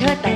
เธอ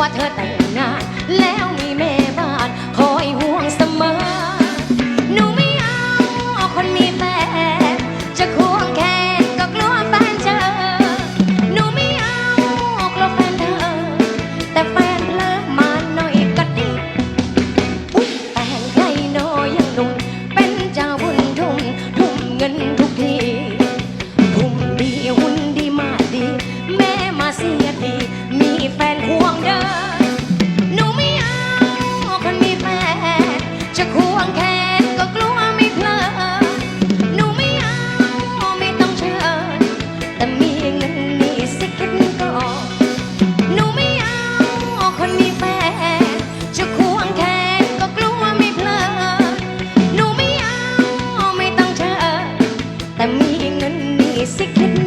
ว่าเธอแต่งงาน แล้วมีแม่บ้าน คอยห่วงเสมอ หนูไม่เอาคนมีแฟนจะควงแขนก็กลัวแฟนเจอ หนูไม่เอากลัวแฟนเธอ แต่แฟนเลิกมาหน่อยก็ดีอุ๊ยแฟนใครหนอยยังหนุ่มเป็นเจ้าบุญทุ่มทุ่มเงินทุกทีทุ่มดีหุ่นดีมาดี แม่มาเสียดี มีแฟนคู basic with